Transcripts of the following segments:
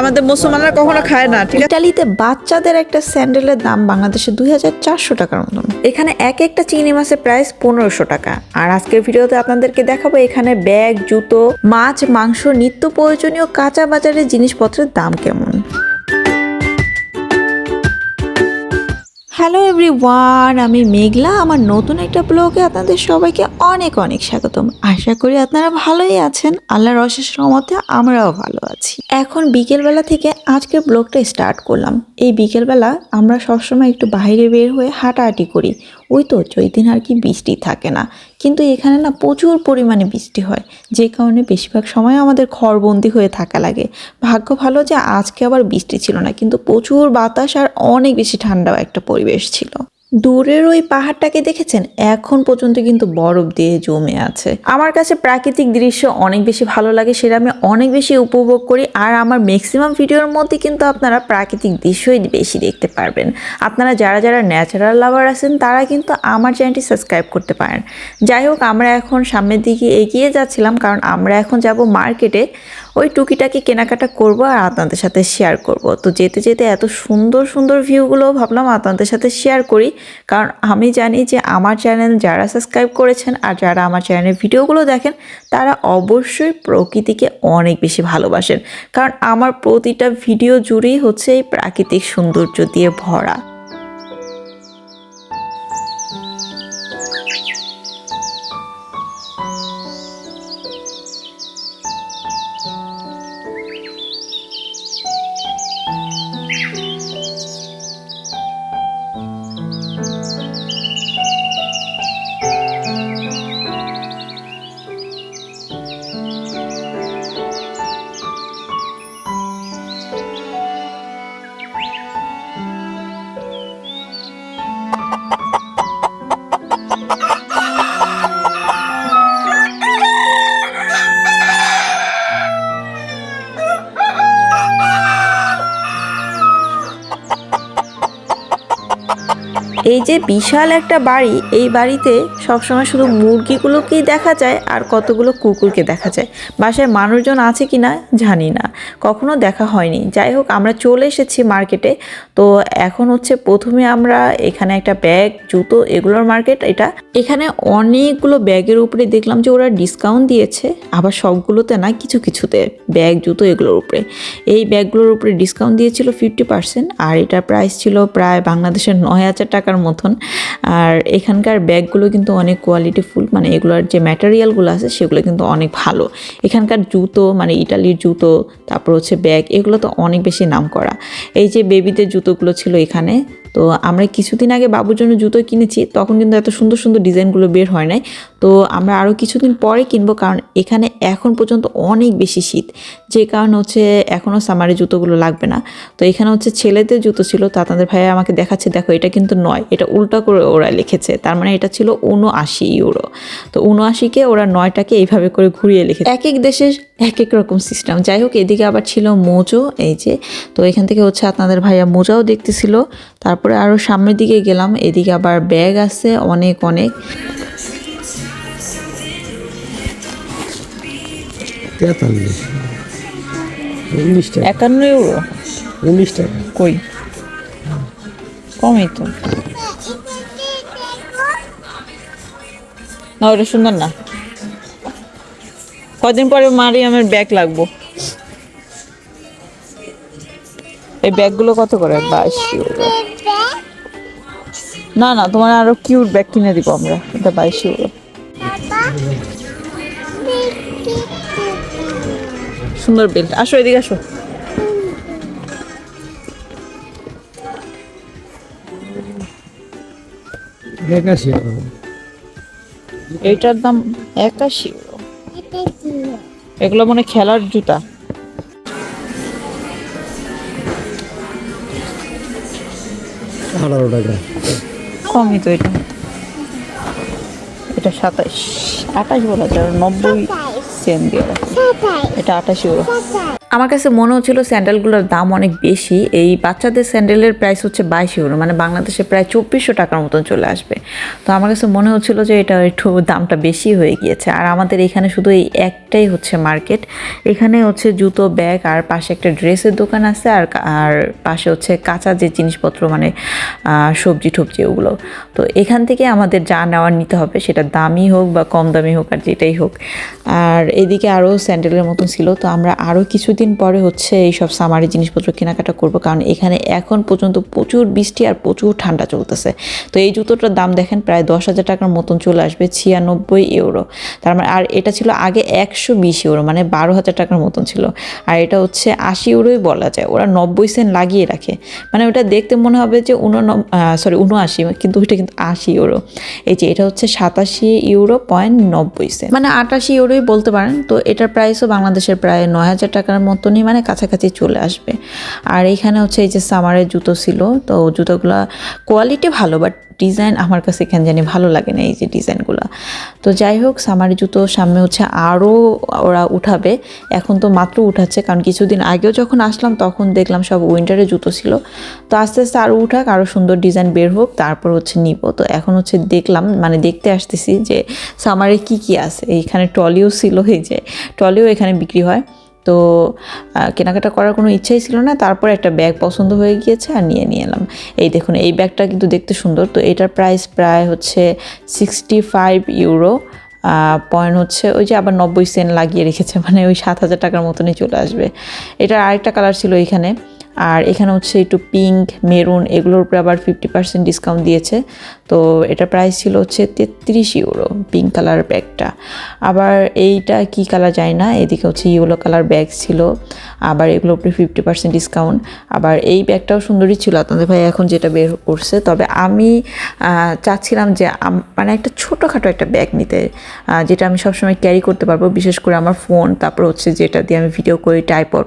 আমাদের মুসলমানরা কখনো খায় না, ঠিক আছে? বাচ্চাদের একটা স্যান্ডেলের দাম বাংলাদেশে দুই হাজার চারশো টাকার মতন। এখানে এক একটা চিংড়ি মাছের প্রাইস পনেরোশো টাকা। আর আজকের ভিডিওতে আপনাদেরকে দেখাবো এখানে ব্যাগ, জুতো, মাছ, মাংস, নিত্য প্রয়োজনীয় কাঁচা বাজারের জিনিসপত্রের দাম কেমন। হ্যালো এভরি এভরিওয়ান আমি মেঘলা, আমার নতুন একটা ব্লগে আপনাদের সবাইকে অনেক অনেক স্বাগতম। আশা করি আপনারা ভালোই আছেন, আল্লাহর অশেষ রহমতে আমরাও ভালো আছি। এখন বিকেলবেলা থেকে আজকের ব্লগটা স্টার্ট করলাম। এই বিকেলবেলা আমরা সবসময় একটু বাইরে বের হয়ে হাঁটাহাঁটি করি। ওই তো ওই দিন আর কি বৃষ্টি থাকে না। কিন্তু এখানে না প্রচুর পরিমাণে বৃষ্টি হয়। যে কারণে বেশিরভাগ সময় আমাদের ঘরবন্দি হয়ে থাকা লাগে। ভাগ্য ভালো যে আজকে আবার বৃষ্টি ছিল না, কিন্তু প্রচুর বাতাস আর অনেক বেশি ঠান্ডাও একটা পরিবেশ ছিল। দূরের ওই পাহাড়টাকে দেখেছেন? এখন পর্যন্ত কিন্তু বরফ দিয়ে জমে আছে। আমার কাছে প্রাকৃতিক দৃশ্য অনেক বেশি ভালো লাগে, সেটা আমি অনেক বেশি উপভোগ করি। আর আমার ম্যাক্সিমাম ভিডিওর মধ্যে কিন্তু আপনারা প্রাকৃতিক দৃশ্যই বেশি দেখতে পারবেন। আপনারা যারা যারা ন্যাচারাল লাভার আছেন, তারা কিন্তু আমার চ্যানেলটি সাবস্ক্রাইব করতে পারেন। যাই হোক, আমরা এখন সামনের দিকে এগিয়ে যাচ্ছিলাম, কারণ আমরা এখন যাব মার্কেটে ওই টুকিটাকি কেনাকাটা করব আর আপনাদের সাথে শেয়ার করব। তো যেতে যেতে এত সুন্দর সুন্দর ভিউগুলো ভাবলাম আপনাদের সাথে শেয়ার করি। কারণ আমি জানি যে আমার চ্যানেল যারা সাবস্ক্রাইব করেছেন আর যারা আমার চ্যানেলের ভিডিওগুলো দেখেন, তারা অবশ্যই প্রকৃতিকে অনেক বেশি ভালোবাসেন। কারণ আমার প্রতিটা ভিডিও জুড়েই হচ্ছে এই প্রাকৃতিক সৌন্দর্য দিয়ে ভরা। এই যে বিশাল একটা বাড়ি, এই বাড়িতে সবসময় শুধু মুরগিগুলোকেই দেখা যায় আর কতগুলো কুকুরকে দেখা যায়। বাসায় মানুষজন আছে কি না জানি না। কখনো দেখা হয়নি। যাই হোক, আমরা চলে এসেছি মার্কেটে। তো এখন হচ্ছে প্রথমে আমরা এখানে একটা ব্যাগ, জুতো এগুলোর মার্কেট এটা। এখানে অনেকগুলো ব্যাগের উপরে দেখলাম যে ওরা ডিসকাউন্ট দিয়েছে, আবার সবগুলোতে না কিছু কিছুতে ব্যাগ, জুতো এগুলোর উপরে। এই ব্যাগগুলোর উপরে ডিসকাউন্ট দিয়েছিল ফিফটি পার্সেন্ট আর এটার প্রাইস ছিল প্রায় বাংলাদেশের নয় হাজার টাকার মতন। আর এখানকার ব্যাগগুলো কিন্তু অনেক কোয়ালিটিফুল মানে এগুলোর যে ম্যাটেরিয়ালগুলো আছে সেগুলো কিন্তু অনেক ভালো। এখানকার জুতো মানে ইটালির জুতো, তারপর হচ্ছে ব্যাগ, এগুলো তো অনেক বেশি নাম করা এই যে বেবিদের জুতোগুলো ছিল এখানে তো আমরা কিছুদিন আগে বাবুর জন্য জুতো কিনেছি, তখন কিন্তু এত সুন্দর সুন্দর ডিজাইনগুলো বের হয় নাই। তো আমরা আরও কিছুদিন পরে কিনবো, কারণ এখানে এখন পর্যন্ত অনেক বেশি শীত, যে কারণে হচ্ছে এখনও সামারে জুতোগুলো লাগবে না। তো এখানে হচ্ছে ছেলেদের জুতো ছিল, তা তাদের ভাইয়া আমাকে দেখাচ্ছে, দেখো এটা কিন্তু নয়, এটা উল্টা করে ওরা লিখেছে, তার মানে এটা ছিল উনআশি ইউরো। তো উনআশিকে ওরা নয়টাকে এইভাবে করে ঘুরিয়ে লিখেছে এক এক দেশের এক এক রকম সিস্টেম যাই হোক, এদিকে আবার ছিল মোজো, এই যে, তো এখান থেকে হচ্ছে আপনাদের ভাইয়া মোজাও দেখতেছিল, তারপরে আরও সামনের দিকে গেলাম এদিকে আবার ব্যাগ আছে অনেক অনেক। তেতাল্লিশ। উনিশ টাকা একান্ন ইউরো? উনিশ টাকা কই? কমই তো। না ওটা সুন্দর না। কদিন পরে মারি আমার ব্যাগ লাগবো। এই ব্যাগগুলো কত করে? বাইশ ইউরো। না না তোমার আরও কিউট ব্যাগ কিনে দিব আমরা। এটা বাইশ ইউরো সুন্দর বেল্ট আসো এদিকে আসো। একাশি এইটার দাম একাশি এগুলো মনে হয় খেলার জুতা। আঠারো টাকা। কমই তো এটা। এটা সাতাইশ আঠাশ বলা যায় নব্বই সেন্ট দিয়ে এটা আঠাশ ইউরো আমার কাছে মনে হচ্ছিল স্যান্ডেলগুলোর দাম অনেক বেশি। এই বাচ্চাদের স্যান্ডেলের প্রাইস হচ্ছে বাইশ ইউরো মানে বাংলাদেশে প্রায় চব্বিশশো টাকার মতন চলে আসবে। তো আমার কাছে মনে হচ্ছিল যে এটা একটু দামটা বেশি হয়ে গিয়েছে। আর আমাদের এখানে শুধু এই একটাই হচ্ছে মার্কেট এখানে হচ্ছে জুতো ব্যাগ আর পাশে একটা ড্রেসের দোকান আছে, আর আর পাশে হচ্ছে কাঁচা যে জিনিসপত্র মানে সবজি টবজি ওগুলো। তো এখান থেকে আমাদের যা নেওয়ার নিতে হবে, সেটা দামি হোক বা কম দামি হোক আর যেটাই হোক। আর এদিকে আরও স্যান্ডেলের মতন ছিল। তো আমরা আরও কিছুদিন পরে হচ্ছে এইসব সামারি জিনিসপত্র কেনাকাটা করব, কারণ এখানে এখন পর্যন্ত প্রচুর বৃষ্টি আর প্রচুর ঠান্ডা চলতেছে। তো এই জুতোটার দাম দেখেন প্রায় দশ হাজার টাকার মতন চলে আসবে, ছিয়ানব্বই ইউরো তার মানে আর এটা ছিল আগে একশো বিশ ইউরো মানে বারো হাজার টাকার মতন ছিল। আর এটা হচ্ছে আশি ইউরোই বলা যায়, ওরা নব্বই সেন্ট লাগিয়ে রাখে। মানে ওটা দেখতে মনে হবে যে উননব সরি উনআশি, কিন্তু ওইটা কিন্তু আশি ইউরো এই যে এটা হচ্ছে সাতাশি ইউরো পয়েন্ট নব্বই সেন্ট মানে আটাশি ইউরোই বলতে পারেন, তো এটার প্রাইসও বাংলাদেশের প্রায় নয় হাজার টাকার মতনই মানে কাছাকাছি চলে আসবে। আর এইখানে হচ্ছে এই যে সামারের জুতো ছিল, তো জুতোগুলো কোয়ালিটি ভালো বাট ডিজাইন আমার কাছে কেন জানি ভালো লাগে না এই যে ডিজাইনগুলো তো যাই হোক সামারি জুতো সামনে হচ্ছে আরও ওরা উঠাবে। এখন তো মাত্র উঠাচ্ছে, কারণ কিছুদিন আগেও যখন আসলাম, তখন দেখলাম সব উইন্টারের জুতো ছিল। তো আস্তে আস্তে আরও উঠাক আরও সুন্দর ডিজাইন বের হোক, তারপর হচ্ছে নিব। তো এখন হচ্ছে দেখলাম মানে দেখতে আসতেছি যে সামারে কি কি আছে। এইখানে ট্রলিও ছিল, এই যে ট্রলিও এখানে বিক্রি হয়। তো কেনাকাটা করার কোনো ইচ্ছাই ছিল না। তারপর একটা ব্যাগ পছন্দ হয়ে গিয়েছে আর নিয়ে নিয়ে এলাম এই দেখুন, এই ব্যাগটা কিন্তু দেখতে সুন্দর। তো এটার প্রাইস প্রায় হচ্ছে সিক্সটি ফাইভ ইউরো পয়েন্ট হচ্ছে ওই যে আবার নব্বই সেন্ট লাগিয়ে রেখেছে। মানে ওই সাত হাজার টাকার মতনই চলে আসবে। এটার আরেকটা কালার ছিল এখানে। আর এখানে হচ্ছে একটু পিঙ্ক মেরুন এগুলোর উপরে আবার ফিফটি পার্সেন্ট ডিসকাউন্ট দিয়েছে। তো এটা প্রাইস ছিল হচ্ছে তেত্রিশ ইউরো পিঙ্ক কালার ব্যাগটা আবার এইটা কি কালার যায় না? এদিকে হচ্ছে ইয়েলো কালার ব্যাগ ছিল। আবার এগুলোর উপরে ফিফটি পার্সেন্ট ডিসকাউন্ট আবার এই ব্যাগটাও সুন্দরই ছিল। আপনাদের ভাই এখন যেটা বের করছে, তবে আমি চাচ্ছিলাম যে মানে একটা ছোটোখাটো একটা ব্যাগ নিতে যেটা আমি সবসময় ক্যারি করতে পারব। বিশেষ করে আমার ফোন তারপর হচ্ছে যেটা দিয়ে আমি ভিডিও করি টাইপড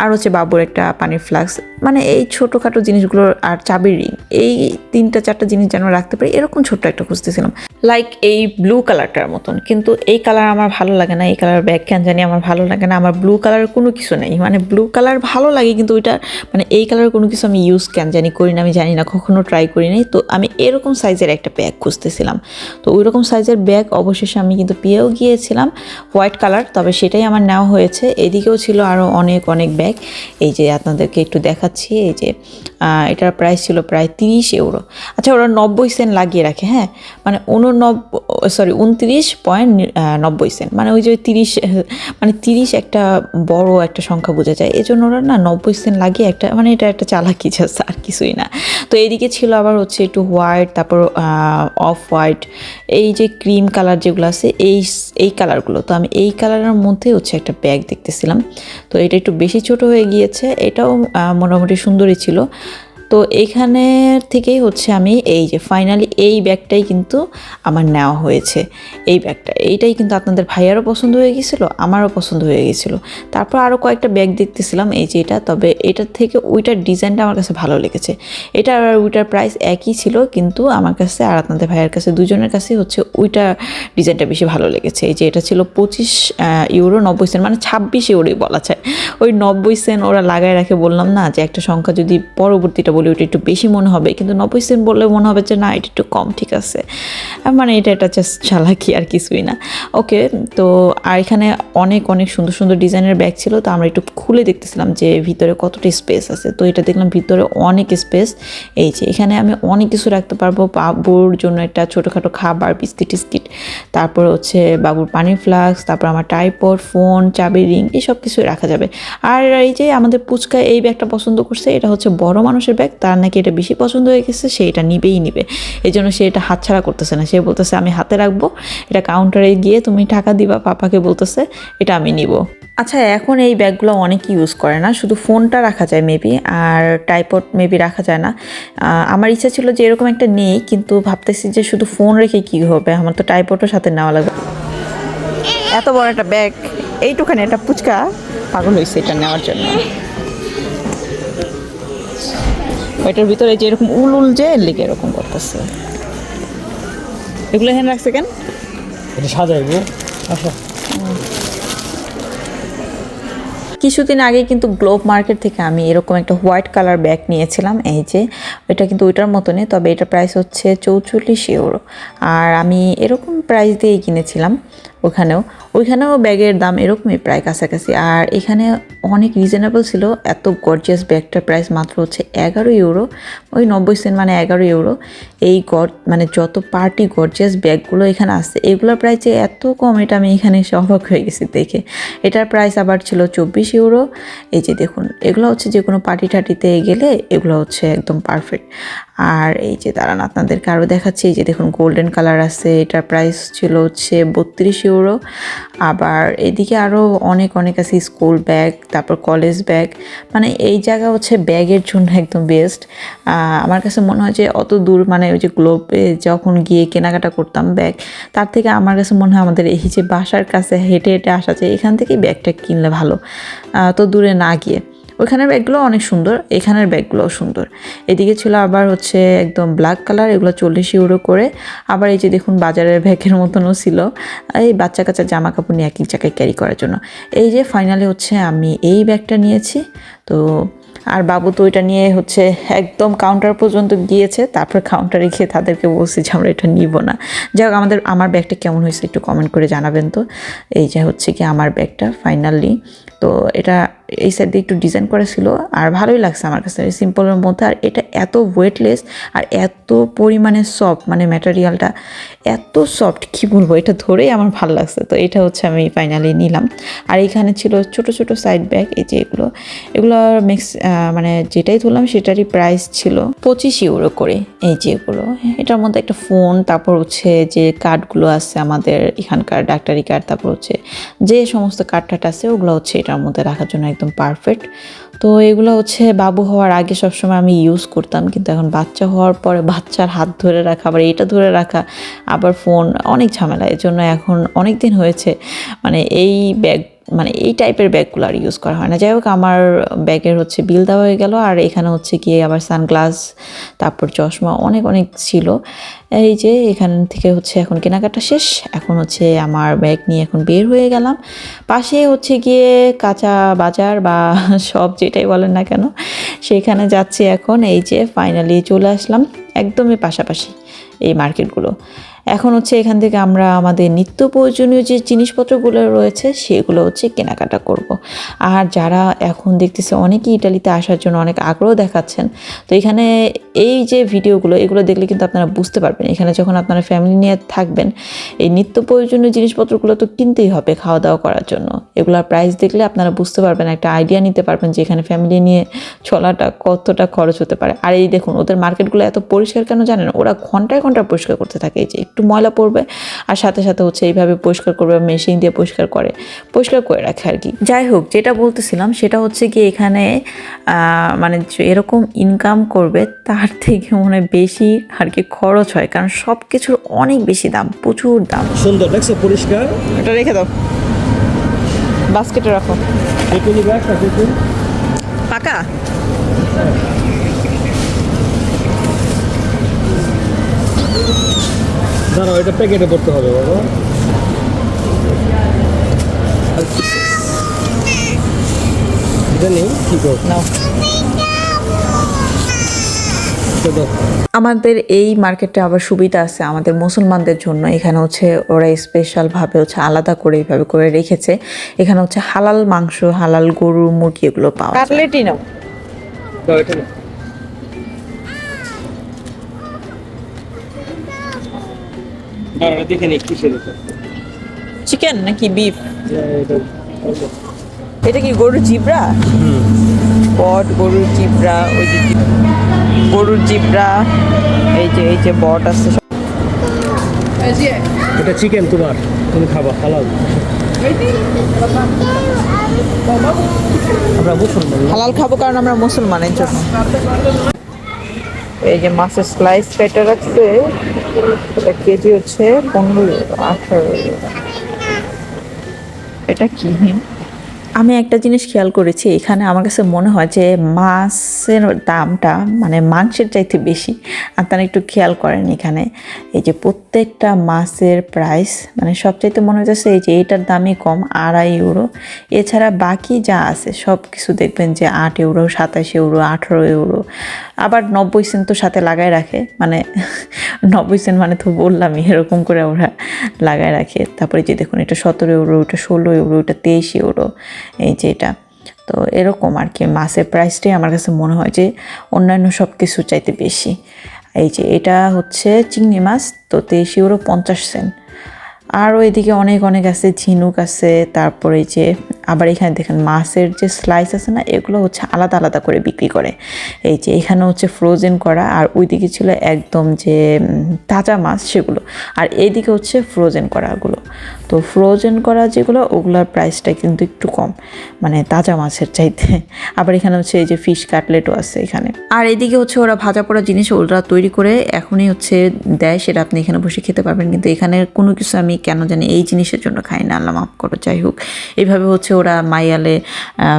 আর হচ্ছে বাবুর একটা পানির ফ্লাক্স মানে এই ছোটোখাটো জিনিসগুলো আর চাবির রিং এই তিনটা, চারটা জিনিস যেন রাখতে পারি, এরকম ছোট্ট একটা খুঁজতেছিলাম। লাইক এই ব্লু কালারটার মতন। কিন্তু এই কালার আমার ভালো লাগে না, এই কালার ব্যাগ কেন জানি আমার ভালো লাগে না। আমার ব্লু কালারের কোনো কিছু নেই। মানে ব্লু কালার ভালো লাগে, কিন্তু ওইটা মানে এই কালার কোনো কিছু আমি ইউজ কেন জানি, করি না, আমি জানি না কখনও ট্রাই করি নাই। তো আমি এরকম সাইজের একটা ব্যাগ খুঁজতেছিলাম। তো ওই রকম সাইজের ব্যাগ অবশেষে আমি কিন্তু পেয়েও গিয়েছিলাম হোয়াইট কালার তবে সেটাই আমার নেওয়া হয়েছে। এদিকেও ছিল আরও অনেক অনেক ব্যাগ এই যে আপনাদেরকে একটু দেখাচ্ছি, এই যে এটার প্রাইস ছিল প্রায় তিরিশ ইউরো আচ্ছা ওরা নব্বই সেন্ট লাগিয়ে রাখে হ্যাঁ? মানে উননব্বই সরি উনত্রিশ পয়েন্ট নব্বই সেন্ট মানে ওই যে তিরিশ মানে তিরিশ একটা বড় একটা সংখ্যা বোঝা যায়। এই জন্য ওরা না নব্বই সেন্ট লাগিয়ে একটা মানে এটা একটা চালাকি আর কিছুই না। তো এদিকে ছিল আবার হচ্ছে একটু হোয়াইট তারপর অফ হোয়াইট এই যে ক্রিম কালার যেগুলো আছে, এই এই কালারগুলো। তো আমি এই কালারের মধ্যে হচ্ছে একটা ব্যাগ দেখতেছিলাম। তো এটা একটু বেশি ছোট হয়ে গিয়েছে। এটাও মোটামুটি সুন্দরই ছিল। তো এইখানে থেকেই হচ্ছে আমি এই যে ফাইনালি এই ব্যাগটাই কিন্তু আমার নেওয়া হয়েছে। এই ব্যাগটা, এইটাই কিন্তু আপনাদের ভাইয়ারও পছন্দ হয়ে গেছিল, আমারও পছন্দ হয়ে গেছিল। তারপর আরও কয়েকটা ব্যাগ দেখতেছিলাম, এই যে এটা, তবে এটার থেকে ওইটার ডিজাইনটা আমার কাছে ভালো লেগেছে। এটা আর ওইটার প্রাইস একই ছিল, কিন্তু আমার কাছে আর আপনাদের ভাইয়ের কাছে, দুজনের কাছেই হচ্ছে ওইটা ডিজাইনটা বেশি ভালো লেগেছে। এই যে এটা ছিল পঁচিশ ইউরো নব্বই সেন্ট মানে ছাব্বিশ ইউরোই বলা যায়। ওই নব্বই সেন্ট ওরা লাগায় রাখে, বললাম না যে একটা সংখ্যা যদি পরবর্তীটা বলি ওটা একটু বেশি মনে হবে, কিন্তু নব্বই সেন্ট বললে মনে হবে যে না, এটা একটু কম ঠিক আছে। মানে এটা এটা জাস্ট চালাকি আর কিছুই না। ওকে তো আর এখানে অনেক অনেক সুন্দর সুন্দর ডিজাইনের ব্যাগ ছিল, তো আমরা একটু খুলে দেখতেছিলাম যে ভিতরে কতটা স্পেস আছে। তো এটা দেখলাম ভিতরে অনেক স্পেস এই যে এখানে আমি অনেক কিছু রাখতে পারব, বাবুর জন্য একটা ছোটোখাটো খাবার, বিস্কিট, টিস্কিট, তারপর হচ্ছে বাবুর পানির ফ্লাক্স তারপর আমার টাইপড ফোন চাবি রিং এসব কিছুই রাখা যাবে। আর এই যে আমাদের পুচকা এই ব্যাগটা পছন্দ করছে, এটা হচ্ছে বড় মানুষের ব্যাগ তার নাকি এটা বেশি পছন্দ হয়ে গেছে, সে এটা নিবেই নিবে। এই জন্য সে এটা হাতছাড়া করতেছে না। সে বলতেছে, আমি হাতে রাখব, এটা কাউন্টারে গিয়ে তুমি টাকা দিবা। পাপাকে বলতেছে, এটা আমি নিব। আচ্ছা এখন এই ব্যাগগুলো অনেক ইউজ করে না, শুধু ফোনটা রাখা যায় মেবি আর টাইপড মেবি রাখা যায় না। আমার ইচ্ছা ছিল যে এরকম একটা নেই, কিন্তু ভাবতেছি যে শুধু ফোন রেখে কি হবে? আমার তো টাইপডও সাথে নেওয়া লাগবে। এত বড় একটা ব্যাগ, এইটুখানে একটা পুচকা পাগল হয়েছে এটা নেওয়ার জন্য। ওইটার ভিতরে যে এরকম উল উল যে লেগে এরকম করতেছে। এগুলো এখানে রাখছে কেন? এটা সাজাইবো আচ্ছা কিছুদিন আগে কিন্তু গ্লোব মার্কেট থেকে আমি এরকম একটা হোয়াইট কালার ব্যাগ নিয়েছিলাম। এই যে এটা কিন্তু ওইটার মতনই তবে এটা প্রাইস হচ্ছে চৌচল্লিশ ইউরো আর আমি এরকম প্রাইস দিয়েই কিনেছিলাম। ওখানেও। ওইখানেও ব্যাগের দাম এরকমই প্রায় কাছাকাছি। আর এখানে অনেক রিজনেবল ছিল। এত গর্জিয়াস ব্যাগটার প্রাইস মাত্র হচ্ছে এগারো ইউরো ওই নব্বই সেন্ট মানে এগারো ইউরো এই গড মানে যত পার্টি গর্জিয়াস ব্যাগগুলো এখানে আসছে, এগুলোর প্রাইস যে এত কম, এটা আমি এখানে এসে অবাক হয়ে গেছি দেখে। এটার প্রাইস আবার ছিল চব্বিশ ইউরো এই যে দেখুন, এগুলো হচ্ছে যে কোনো পার্টি টাটিতে গেলে এগুলো হচ্ছে একদম পারফেক্ট আর এই যে দাঁড়ান, আপনাদেরকে আরও দেখাচ্ছি, এই যে দেখুন গোল্ডেন কালার আছে, এটার প্রাইস ছিল হচ্ছে বত্রিশ ইউরো আবার এদিকে আরও অনেক অনেক আছে স্কুল ব্যাগ তারপর কলেজ ব্যাগ মানে এই জায়গা হচ্ছে ব্যাগের জন্য একদম বেস্ট আমার কাছে মনে হয় যে অত দূর মানে ওই যে গ্লোবে যখন গিয়ে কেনাকাটা করতাম ব্যাগ তার থেকে আমার কাছে মনে হয় আমাদের এই যে বাসার কাছে হেঁটে হেঁটে আসা যায়, এখান থেকেই ব্যাগটা কিনলে ভালো। তো দূরে না গিয়ে। ওইখানের ব্যাগগুলো অনেক সুন্দর, এখানের ব্যাগগুলোও সুন্দর। এদিকে ছিল আবার হচ্ছে একদম ব্ল্যাক কালার এগুলো চল্লিশ ইউরো করে। আবার এই যে দেখুন বাজারের ব্যাগের মতনও ছিল। এই বাচ্চা কাচ্চা জামা কাপড় নিয়ে এক এক জায়গায় ক্যারি করার জন্য। এই যে ফাইনালি হচ্ছে আমি এই ব্যাগটা নিয়েছি। তো আর বাবু তো ওইটা নিয়ে হচ্ছে একদম কাউন্টার পর্যন্ত গিয়েছে। তারপর কাউন্টারে গিয়ে তাদেরকে বলছি যে আমরা এটা নিব না। যাই হোক, আমাদের, আমার ব্যাগটা কেমন হয়েছে একটু কমেন্ট করে জানাবেন তো। এই যে হচ্ছে কি আমার ব্যাগটা ফাইনালি তো এটা এই সাইড দিয়ে একটু ডিজাইন করা ছিল আর ভালোই লাগছে আমার কাছে সিম্পলের মধ্যে। আর এটা এত ওয়েটলেস আর এত পরিমাণে সফট মানে ম্যাটেরিয়ালটা এত সফট কি বলব? এটা ধরেই আমার ভালো লাগছে। তো এটা হচ্ছে আমি ফাইনালি নিলাম। আর এখানে ছিল ছোট ছোট সাইড ব্যাগ এই যে এগুলো। এগুলো মিক্স মানে যেটাই ধরলাম সেটারই প্রাইস ছিল পঁচিশ ইউরো করে, এই যে এগুলো। এটার মধ্যে একটা ফোন তারপর হচ্ছে যে কার্ডগুলো আছে আমাদের এখানকার ডাক্তারি কার্ড তারপর হচ্ছে যে সমস্ত কার্ড টাট আছে, ওগুলো হচ্ছে এটার মধ্যে রাখার জন্য একদম পারফেক্ট তো এগুলো হচ্ছে বাবু হওয়ার আগে সবসময় আমি ইউজ করতাম, কিন্তু এখন বাচ্চা হওয়ার পরে বাচ্চার হাত ধরে রাখা, আবার এটা ধরে রাখা, আবার ফোন অনেক ঝামেলা। এর জন্য এখন অনেক দিন হয়েছে মানে এই ব্যাগ মানে এই টাইপের ব্যাগগুলো আর ইউজ করা হয় না। যাই হোক আমার ব্যাগের হচ্ছে বিল দেওয়া হয়ে গেল আর এখানে হচ্ছে গিয়ে আবার সানগ্লাস তারপর চশমা অনেক অনেক ছিল। এই যে এখান থেকে হচ্ছে এখন কেনাকাটা শেষ। এখন হচ্ছে আমার ব্যাগ নিয়ে এখন বের হয়ে গেলাম। পাশে হচ্ছে গিয়ে কাঁচা বাজার বা সব যেটাই বলেন না কেন, সেখানে যাচ্ছি এখন। এই যে ফাইনালি চলে আসলাম, একদমই পাশাপাশি এই মার্কেটগুলো এখন হচ্ছে এখান থেকে আমরা আমাদের নিত্য প্রয়োজনীয় যে জিনিসপত্রগুলো রয়েছে, সেগুলো হচ্ছে কেনাকাটা করব। আর যারা এখন দেখতেছে অনেকেই ইটালিতে আসার জন্য অনেক আগ্রহ দেখাচ্ছেন, তো এখানে এই যে ভিডিওগুলো, এগুলো দেখলে কিন্তু আপনারা বুঝতে পারবেন। এখানে যখন আপনারা ফ্যামিলি নিয়ে থাকবেন, এই নিত্য প্রয়োজনীয় জিনিসপত্রগুলো তো কিনতেই হবে খাওয়া দাওয়া করার জন্য। এগুলোর প্রাইস দেখলে আপনারা বুঝতে পারবেন, একটা আইডিয়া নিতে পারবেন যে এখানে ফ্যামিলি নিয়ে চলাটা কতটা খরচ হতে পারে। আর এই দেখুন, ওদের মার্কেটগুলো এত পরিষ্কার কেন জানেন? ওরা ঘন্টায় ঘণ্টা পরিষ্কার করতে থাকে এই যে একটু ময়লা পড়বে আর সাথে সাথে হচ্ছে এইভাবে পরিষ্কার করবে মেশিন দিয়ে পরিষ্কার করে পরিষ্কার করে রাখে আর কি। যাই হোক যেটা বলতেছিলাম সেটা হচ্ছে কি এখানে মানে যে এরকম ইনকাম করবে তার থেকে মনে হয় বেশি আর কি খরচ হয় কারণ সব কিছুর অনেক বেশি দাম প্রচুর দাম। সুন্দর দেখছ পরিষ্কার? এটা রেখে দাও। বাস্কেটে রাখো। পাকা? দাঁড়াও এটা প্যাকেটে পড়তে হবে বাবা। এটা নেই কি করো? নাও। আমাদের এই মার্কেটে আবার সুবিধা আছে আমাদের মুসলমানদের জন্য। এখানে হচ্ছে ওরা স্পেশালভাবে হচ্ছে আলাদা করে এইভাবে করে রেখেছে। এখানে হচ্ছে হালাল মাংস হালাল গরু মুরগি এগুলো পাওয়া যায়। দেখে নিই কিসের এটা। চিকেন নাকি বিফ এটা। এটা কি গরুর জিব্রা? বট গরুর জিব্রা ওই যে গরুর জিব্রা এই যে এই যে বট আছে এটা চিকেন তোমার। তুমি খাবা হালাল। আমরা মুসলমান? হালাল খাব। কারণ আমরা মুসলমানের জন্য। এই যে মাছের স্লাইস কেটে রাখছে এটা কেজি হচ্ছে পনেরো আঠারো। এটা কি? আমি একটা জিনিস খেয়াল করেছি, এখানে আমার কাছে মনে হয় যে মাছের দামটা মানে মাংসের চাইতে বেশি, আপনারা একটু খেয়াল করেন এখানে। এই যে প্রত্যেকটা মাছের প্রাইস মানে সবচাইতে মনে হচ্ছে এই যে এটার দামই কম, আড়াই ইউরো এছাড়া বাকি যা আছে, সব কিছু দেখবেন যে আট ইউরো সাতাশ ইউরো আঠেরো ইউরো আবার নব্বই সেন্ট তো সাথে লাগায় রাখে মানে নব্বই সেন্ট মানে তো বললামই, এরকম করে ওরা লাগায় রাখে। তারপরে যে দেখুন, এটা সতেরো ইউরো ওটা ষোলো ইউরো ওটা তেইশ ইউরো এই যে এটা। তো এরকম আর কি মাছের প্রাইসটাই আমার কাছে মনে হয় যে অন্যান্য সব কিছু চাইতে বেশি। এই যে এটা হচ্ছে চিংড়ি মাছ, তো তেইশ ইউরো পঞ্চাশ সেন্ট আরও এদিকে অনেক অনেক আছে, ঝিনুক আছে, তারপরে যে আবার এখানে দেখেন মাছের যে স্লাইস আছে না, এগুলো হচ্ছে আলাদা আলাদা করে বিক্রি করে। এই যে এখানে হচ্ছে ফ্রোজেন করা আর ওইদিকে ছিল একদম যে তাজা মাছ সেগুলো। আর এইদিকে হচ্ছে ফ্রোজেন করাগুলো। তো ফ্রোজেন করা যেগুলো, ওগুলোর প্রাইসটা কিন্তু একটু কম মানে তাজা মাছের চাইতে। আবার এখানে হচ্ছে এই যে ফিশ কাটলেটও আছে এখানে। আর এদিকে হচ্ছে ওরা ভাজা পোড়া জিনিস ওরা তৈরি করে, এখনই হচ্ছে দেয়, সেটা আপনি এখানে বসে খেতে পারবেন। কিন্তু এখানে কোনো কিছু আমি কেন জানি এই জিনিসের জন্য খাই না, আল্লাহ মাফ করো, যাই হোক। এইভাবে হচ্ছে ওরা মাইয়ালে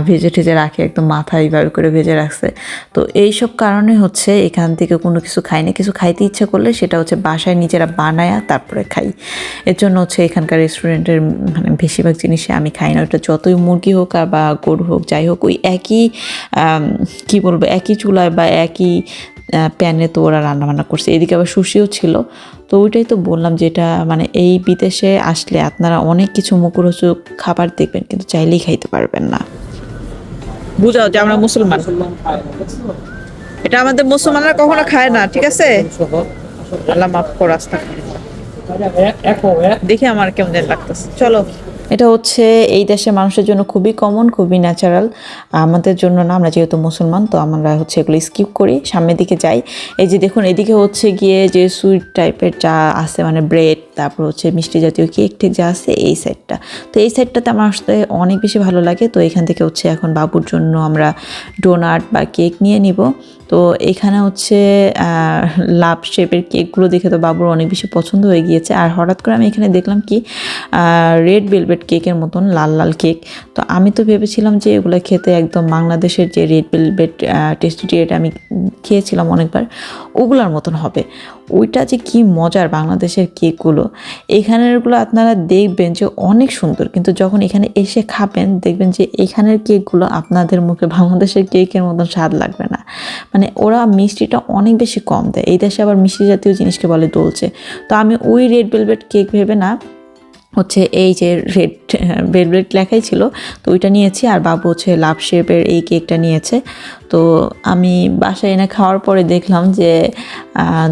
ভেজে ঠেজে রাখে, একদম মাথা এইভাবে করে ভেজে রাখছে। তো এইসব কারণে হচ্ছে এখান থেকে কোনো কিছু খাই না। কিছু খাইতে ইচ্ছে করলে সেটা হচ্ছে বাসায় নিজেরা বানায়া তারপরে খাই। এর জন্য হচ্ছে এখানকার রেস্টুরেন্টের মানে বেশিরভাগ জিনিসে আমি খাই না। ওটা যতই মুরগি হোক আর বা গরু হোক, যাই হোক, ওই একই কি বলব, একই চুলায় বা একই প্যানে তো ওরা রান্নাবান্না করছে। এদিকে আবার সুশিও ছিল। তো ওইটাই তো বললাম যেটা মানে এই বিদেশে আসলে আপনারা অনেক কিছু মুখরোচক খাবার দেখবেন, কিন্তু চাইলেই খাইতে পারবেন না। বুঝাও যে আমরা মুসলমান। এটা আমাদের মুসলমানরা কখনো খায় না, ঠিক আছে? আল্লাহ মাফ কর রাস্তা দেখে আমার কেমন লাগতেছে। চলো। এটা হচ্ছে এই দেশের মানুষের জন্য খুবই কমন খুবই ন্যাচারাল আমাদের জন্য না, আমরা যেহেতু মুসলমান, তো আমরা হচ্ছে এগুলো স্কিপ করি, সামনের দিকে যাই। এই যে দেখুন, এদিকে হচ্ছে গিয়ে যে সুইট টাইপের যা আছে মানে ব্রেড তারপর হচ্ছে মিষ্টি জাতীয় কেক টেক যা আছে, এই সাইডটা তো এই সাইডটাতে আমার আসতে অনেক বেশি ভালো লাগে। তো এখান থেকে হচ্ছে এখন বাবুর জন্য আমরা ডোনাট বা কেক নিয়ে নিব। তো এখানে হচ্ছে লাভ শেপের কেকগুলো দেখে তো বাবুর অনেক বেশি পছন্দ হয়ে গিয়েছে। আর হঠাৎ করে আমি এখানে দেখলাম কি রেড ভেলভেট কেকের মতন লাল লাল কেক তো আমি তো ভেবেছিলাম যে এগুলো খেতে একদম বাংলাদেশের যে রেড ভেলভেট টেস্টি এটা আমি খেয়েছিলাম অনেকবার, ওগুলার মতন হবে। ওইটা যে কি মজার বাংলাদেশের কেকগুলো। এখানেরগুলো আপনারা দেখবেন যে অনেক সুন্দর। কিন্তু যখন এখানে এসে খাবেন, দেখবেন যে এখানের কেকগুলো আপনাদের মুখে বাংলাদেশের কেকের মতন স্বাদ লাগবে না। মানে ওরা মিষ্টিটা অনেক বেশি কম দেয়। এই দেশে আবার মিষ্টি জাতীয় জিনিসকে বলে দোলছে। তো আমি ওই রেড ভেলভেট কেক ভেবে না হচ্ছে এই যে রেড ভেলভেট লেখাই ছিল, তো ওইটা নিয়েছি। আর বাবু হচ্ছে লাভ শেপের এই কেকটা নিয়েছে। তো আমি বাসায় এনে খাওয়ার পরে দেখলাম যে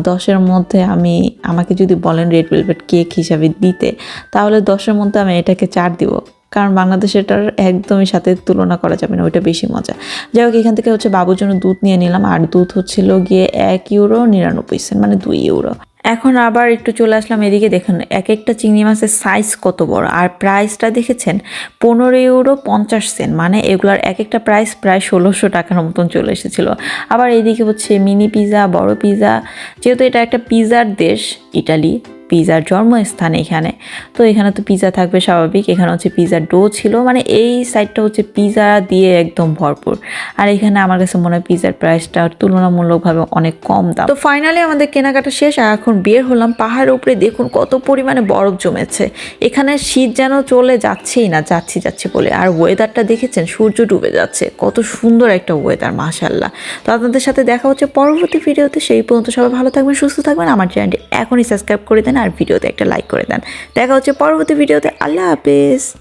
দশের মধ্যে আমি, আমাকে যদি বলেন রেড ভেলভেট কেক হিসাবে দিতে, তাহলে দশের মধ্যে আমি এটাকে চার দিব। কারণ বাংলাদেশেরটার একদমই সাথে তুলনা করা যাবে না, ওইটা বেশি মজা। যাই হোক, এখান থেকে হচ্ছে বাবুর জন্য দুধ নিয়ে নিলাম। আর দুধ হচ্ছিল গিয়ে এক ইউরো নিরানব্বই সেন্ট মানে দুই ইউরো এখন আবার একটু চলে আসলাম এদিকে, দেখুন এক একটা চিংড়ি মাছের সাইজ কত বড়? আর প্রাইসটা দেখেছেন? পনেরো ইউরো পঞ্চাশ সেন্ট মানে এগুলার এক একটা প্রাইস প্রায় ষোলোশো টাকার মতন চলে এসেছিল। আবার এদিকে হচ্ছে মিনি পিজা বড় পিজা যেহেতু এটা একটা পিজার দেশ ইটালি পিৎজার জন্মস্থান এখানে। তো এখানে তো পিৎজা থাকবে স্বাভাবিক। এখানে হচ্ছে পিৎজার ডো ছিল। মানে এই সাইডটা হচ্ছে পিৎজা দিয়ে একদম ভরপুর। আর এখানে আমার কাছে মনে হয় পিৎজার প্রাইসটা তুলনামূলকভাবে অনেক কম দাম। তো ফাইনালি আমাদের কেনাকাটা শেষ। আর এখন বের হলাম পাহাড়ের উপরে। দেখুন কত পরিমাণে বরফ জমেছে। এখানে শীত যেন চলে যাচ্ছেই না, যাচ্ছি, যাচ্ছে বলে। আর ওয়েদারটা দেখেছেন? সূর্য ডুবে যাচ্ছে। কত সুন্দর একটা ওয়েদার মাশাল্লাহ তো আপনাদের সাথে দেখা হচ্ছে পরবর্তী ভিডিওতে সেই পর্যন্ত সবাই ভালো থাকবেন, সুস্থ থাকবেন। আমার চ্যানেলটি এখনই সাবস্ক্রাইব করে দেন। আর ভিডিওতে একটা লাইক করে দেন। দেখা হচ্ছে পরবর্তী ভিডিওতে। আল্লাহ হাফেজ।